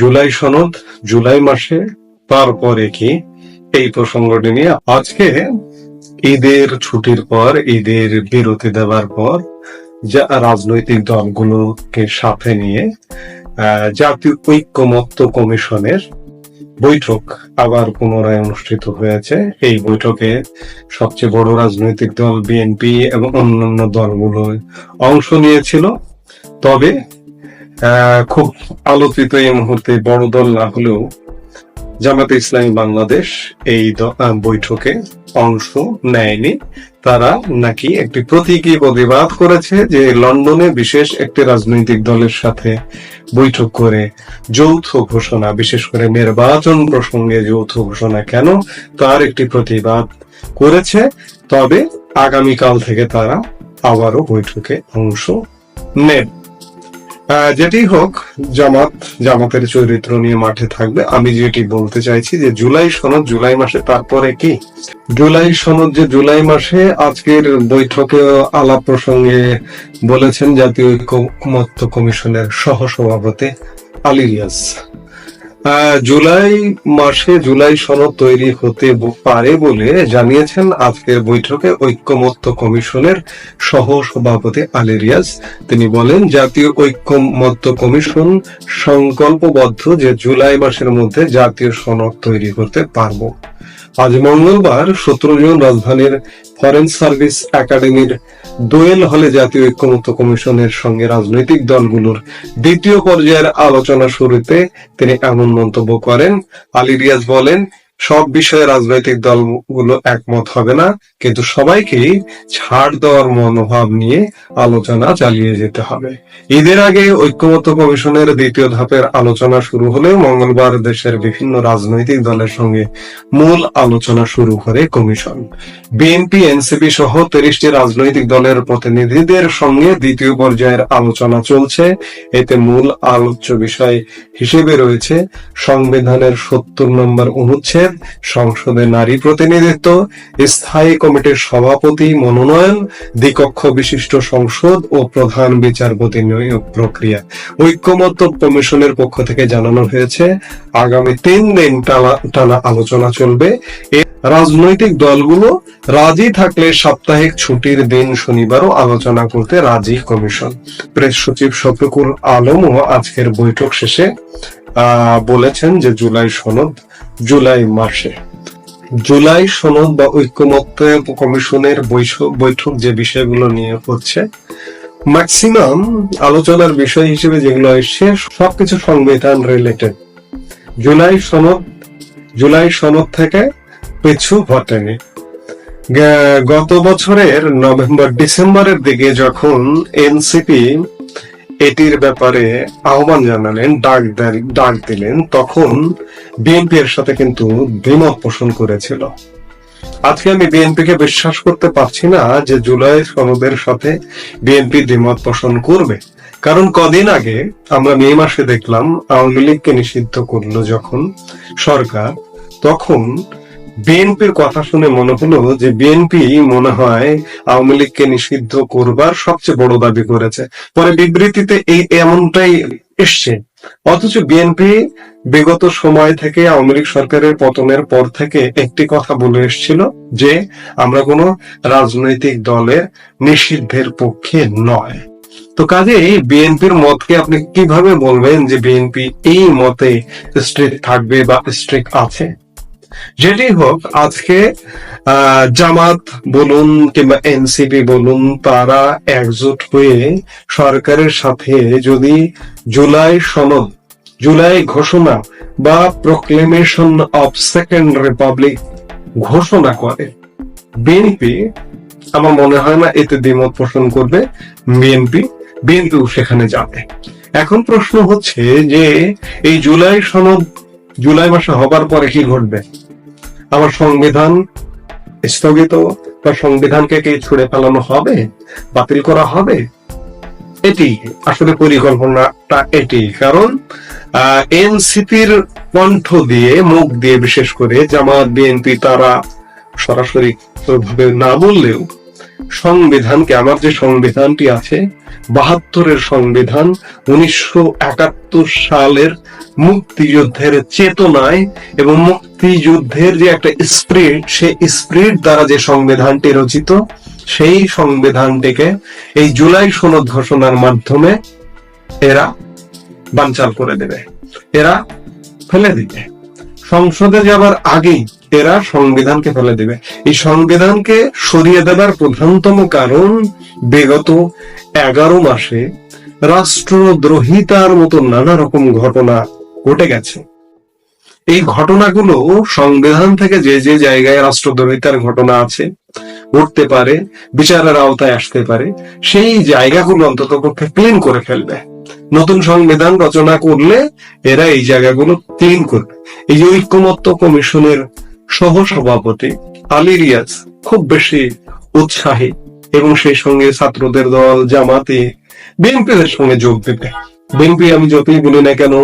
জুলাই সনদ, জুলাই মাসে তারপরে কি? এই প্রসঙ্গটি নিয়ে আজকে ঈদের ছুটির পর, ঈদের বিরতি দেওয়ার পর যা রাজনৈতিক দলগুলোকে সাথে নিয়ে জাতীয় ঐক্যমত্য কমিশনের বৈঠক আবার পুনরায় অনুষ্ঠিত হয়েছে। এই বৈঠকে সবচেয়ে বড় রাজনৈতিক দল বিএনপি এবং অন্যান্য দলগুলো অংশ নিয়েছিল। তবে খুব আলোচিত এই মুহূর্তে বড় দল না হলেও জামাতে ইসলামী বাংলাদেশ এই বৈঠকে অংশ নেয়নি। তারা নাকি একটি প্রতীকী প্রতিবাদ করেছে যে লন্ডনে বিশেষ একটি রাজনৈতিক দলের সাথে বৈঠক করে যৌথ ঘোষণা বিশেষ করে নির্বাচন প্রসঙ্গে যৌথ ঘোষণা কেন তার একটি প্রতিবাদ করেছে। তবে আগামীকাল থেকে তারা আবারও বৈঠকে অংশ আহ, যেটি হোক, জামাত, জামাতের চরিত্র নিয়ে মাঠে থাকবে। আমি যেটি বলতে চাইছি যে, জুলাই সনদ, জুলাই মাসে তারপরে কি? জুলাই সনদ যে জুলাই মাসে আজকের বৈঠকে আলাপ প্রসঙ্গে বলেছেন জাতীয় ঐক্যমত্য কমিশনের সহ সভাপতি আলী জুলাই মাসে জুলাই সনদ তৈরি হতে পারে বলে জানিয়েছেন আজকের বৈঠকে ঐক্যমত্য কমিশনের সহ সভাপতি আলেরিয়াস। তিনি বলেন, জাতীয় ঐক্যমত্য কমিশন সংকল্পবদ্ধ যে জুলাই মাসের মধ্যে জাতীয় সনদ তৈরি করতে পারব। আজ মঙ্গলবার সতেরো জন রাজধানীর ফরেন সার্ভিস একাডেমির দোয়েল হলে জাতীয় ঐক্যমত্য কমিশনের সঙ্গে রাজনৈতিক দলগুলোর দ্বিতীয় পর্যায়ের আলোচনা শুরুতে তিনি এমন মন্তব্য করেন। আলী রিয়াজ বলেন সব বিষয়ে রাজনৈতিক দলগুলো একমত হবে না, কিন্তু সবাইকেই ছাড় দেওয়ার মনোভাব নিয়ে আলোচনা চালিয়ে যেতে হবে। ঈদের আগে ঐক্যমত্য কমিশনের দ্বিতীয় ধাপের আলোচনা শুরু হলেও মঙ্গলবার দেশের বিভিন্ন রাজনৈতিক দলের সঙ্গে মূল আলোচনা শুরু করে কমিশন। বিএনপি, এনসিপি সহ তিরিশটি রাজনৈতিক দলের প্রতিনিধিদের সঙ্গে দ্বিতীয় পর্যায়ের আলোচনা চলছে। এতে মূল আলোচ্য বিষয় হিসেবে রয়েছে সংবিধানের সত্তর নম্বর অনুচ্ছেদ সংসদে নারী প্রতিনিধিত্ব, স্থায়ী কমিটির সভাপতি মনোনয়ন, দ্বিকক্ষ বিশিষ্ট সংসদ ও প্রধান বিচারপতি নিয়োগ প্রক্রিয়া। ঐক্যমত্য কমিশনের পক্ষ থেকে জানানো হয়েছে, আগামী তিন দিন টানা- আলোচনা চলবে। রাজনৈতিক দলগুলো রাজি থাকলে সাপ্তাহিক ছুটির দিন শনিবারও আলোচনা করতে রাজি কমিশন। প্রেস সচিব শফিকুল আলমও আজকের বৈঠক শেষে বলেছেন যে জুলাই সনদ জুলাই মাসে। জুলাই সনদ বা ঐক্যমত্য কমিশনের বৈঠক যে বিষয়গুলো নিয়ে হচ্ছে ম্যাক্সিমাম আলোচনার বিষয় হিসেবে যেগুলো এসছে, সবকিছু সংবিধান রিলেটেড জুলাই সনদ জুলাই সনদ থেকে পিছু ঘটেনি। গত বছরের নভেম্বর ডিসেম্বরের দিকে যখন এনসিপি এটির ব্যাপারে আহ্বান জানালেন, ডাক ডাক দিলেন। তখন বিএনপি এর সাথে কিন্তু দ্বিমত পোষণ করেছিল। আজকে আমি বিএনপি কে বিশ্বাস করতে পারছি না যে জুলাই সনদের সাথে বিএনপি দ্বিমত পোষণ করবে। কারণ কদিন আগে আমরা মে মাসে দেখলাম, আওয়ামী লীগকে নিষিদ্ধ করল যখন সরকার। তখন বিএনপির কথা শুনে মনে হলো যে বিএনপি মনে হয় আওয়ামী লীগকে নিষিদ্ধ করবার সবচেয়ে বড় দাবি করেছে। পরে বিবৃতিতে এই এমনটাই এসছে। অথচ বিএনপি বিগত সময় থেকে আওয়ামী লীগ সরকারের পতনের পর থেকে একটি কথা বলে এসেছিল যে আমরা কোনো রাজনৈতিক দলের নিষিদ্ধের পক্ষে নয়। তো কাজে বিএনপির মতকে আপনি কীভাবে বলবেন যে বিএনপি এই মতে স্ট্রিক থাকবে বা স্ট্রিক আছে? যেটি হোক, আজকে জামাত বলুন কিংবা এনসিপি বলুন, তারা একজোট হয়ে সরকারের সাথে যদি জুলাই সনদ, জুলাই ঘোষণা বা প্রোক্লেমেশন অফ সেকেন্ড রিপাবলিক ঘোষণা করে, বিএনপি, আমার মনে হয় না এতে দ্বিমত পোষণ করবে, বিএনপি, বিএনপিও সেখানে যাবে। এখন প্রশ্ন হচ্ছে যে এই জুলাই সনদ জুলাই মাসে হবার পরে কি ঘটবে? আমার সংবিধান স্থগিত বা সংবিধানকে কি ছুড়ে ফেলানো হবে? বাতিল করা হবে? এটি আসলে পরিকল্পনাটা এটি। কারণ এনসিপির কণ্ঠ দিয়ে, মুখ দিয়ে বিশেষ করে জামাত, বিএনপি তারা সরাসরি ভাবে না বললেও সংবিধানকে, আমার যে সংবিধানটি আছে, বাহাত্তরের সংবিধান, উনিশশো একাত্তর সালের মুক্তিযুদ্ধের চেতনায় এবং মুক্তিযুদ্ধের যে একটা স্প্রিট, সেই স্প্রিট দ্বারা যে সংবিধানটি রচিত, সেই সংবিধানটিকে এই জুলাই সনদ ঘোষণার মাধ্যমে এরা বানচাল করে দেবে। এরা ফেলে দিবে। সংসদে যাবার আগেই এরা সংবিধানকে ফেলে দেবে। এই সংবিধানকে সরিয়ে দেবার প্রধানতম কারণ বিগত এগারো মাসে রাষ্ট্রদ্রোহিতার মতো নানা রকম ঘটনা ঘটে গেছে। এই ঘটনাগুলো সংবিধান থেকে যে যে জায়গায় রাষ্ট্রদ্রোহিতার ঘটনা আছে, ঘটতে পারে, বিচারের আওতায় আসতে পারে, সেই জায়গাগুলো অন্তত পক্ষে ক্লিন করে ফেলবে। নতুন সংবিধান রচনা করলে এরা এই জায়গাগুলো ক্লিন করবে। এই ঐক্যমত্য কমিশনের সহ সভাপতি আলী রিয়াজ খুব বেশি উৎসাহী এবং সেই সঙ্গে ছাত্রদের দল, জামাতে বিএনপিদের সঙ্গে যোগ দেবে বিএনপি, আমি যতই বলি না কেন,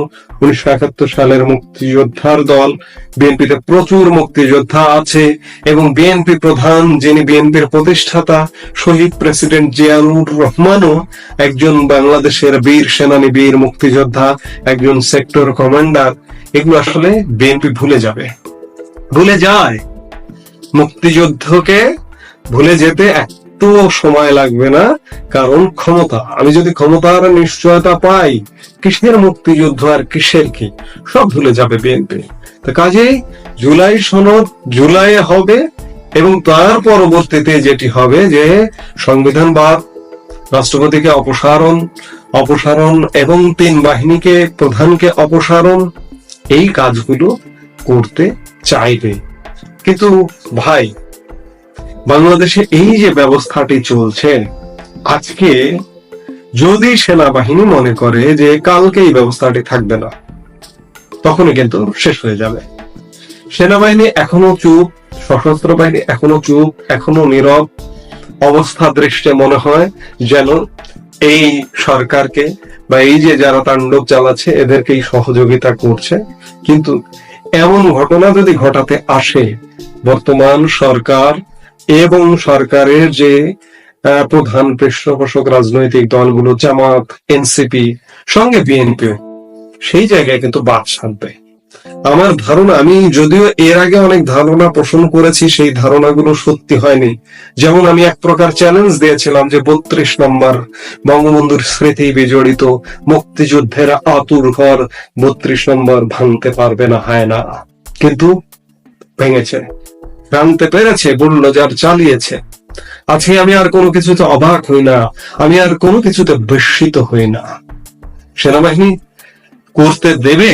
উনিশশো একাত্তর সালের মুক্তিযোদ্ধার দল, বিএনপিতে প্রচুর মুক্তিযোদ্ধা আছে এবং বিএনপি প্রধান যিনি বিএনপির প্রতিষ্ঠাতা, শহীদ প্রেসিডেন্ট জিয়াউর রহমানও একজন বাংলাদেশের বীর সেনানী, বীর মুক্তিযোদ্ধা, একজন সেক্টর কমান্ডার। এগুলো আসলে বিএনপি ভুলে যাবে। ভুলে যায়। মুক্তিযুদ্ধকে ভুলে যেতে এত সময় লাগবে না, কারণ ক্ষমতা। আমি যদি ক্ষমতার নিশ্চয়তা পাই কিসের মুক্তিযুদ্ধ আর কিসের কি? সব ভুলে যাবে বিএনপি তো কাজেই জুলাই সনদ জুলাইয়ে হবে এবং তার পরবর্তীতে যেটি হবে যে সংবিধান বাদ রাষ্ট্রপতিকে অপসারণ অপসারণ এবং তিন বাহিনীকে, প্রধানকে অপসারণ, এই কাজগুলো করতে চাইবে। কিন্তু ভাই, বাংলাদেশে এই যে ব্যবস্থাটি চলছে, আজকে যদি সেনাবাহিনী মনে করে যে কালকে এই ব্যবস্থাটি থাকবে না, তখনই কিন্তু শেষ হয়ে যাবে। সেনাবাহিনী এখনও চুপ, সশস্ত্র বাহিনী এখনও চুপ, এখনও নীরব। অবস্থা দৃষ্টে মনে হয় যেন এই সরকারকে বা এই যে যারা তাণ্ডব চালাচ্ছে, এদেরকেই সহযোগিতা করছে। কিন্তু এমন ঘটনা যদি ঘটাতে আসে, বর্তমান সরকার এবং সরকারের যে প্রধান পৃষ্ঠপোষক রাজনৈতিক দলগুলো, জামাত, এনসিপি, সঙ্গে বিএনপি সেই জায়গায় কিন্তু বাদ সাধবে আমার ধারণা, আমি যদিও এর আগে অনেক ধারণা পোষণ করেছি, সেই ধারণাগুলো সত্যি হয়নি। যেমন আমি এক প্রকার চ্যালেঞ্জ দিয়েছিলাম যে বত্রিশ নম্বর বঙ্গবন্ধুর স্মৃতি বিজড়িত মুক্তিযুদ্ধের আতুর ঘর বত্রিশ নম্বর ভাঙতে পারবে না, হয় না। কিন্তু ভেঙেছে, ভাঙতে পেরেছে, বুল্ডোজার চালিয়েছে। আজকে আমি আর কোনো কিছুতে অবাক হই না, আমি আর কোনো কিছুতে বিস্মিত হই না। সেনাবাহিনী করতে দেবে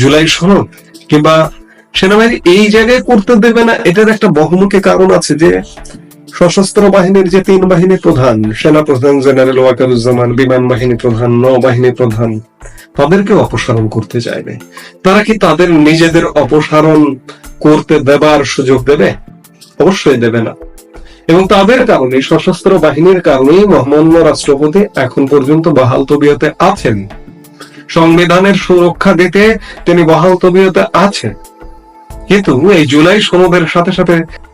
জুলাই সনদ? কিংবা সেনাবাহিনী এই জায়গায় করতে দেবে না, এটার একটা বহুমুখী কারণ আছে যে সশস্ত্র বাহিনীর যে তিন বাহিনী প্রধান, সেনা প্রধান, জেনারেল ওয়াকারুজ্জামান, বিমান বাহিনী প্রধান, নৌবাহিনী প্রধান তাদেরকে অপসারণ করতে চাইবে। তারা কি তাদের নিজেদের অপসারণ করতে দেবার সুযোগ দেবে? অবশ্যই দেবে না। এবং তাদের কারণে সশস্ত্র বাহিনীর কারণেই মহামান্য রাষ্ট্রপতি এখন পর্যন্ত বাহাল তবিয়তে আছেন। সংবিধানের সুরক্ষা দিতে তিনি বহাল তবিয়তে আছেন। কিন্তু এই জুলাই সনদের সাথে সাথে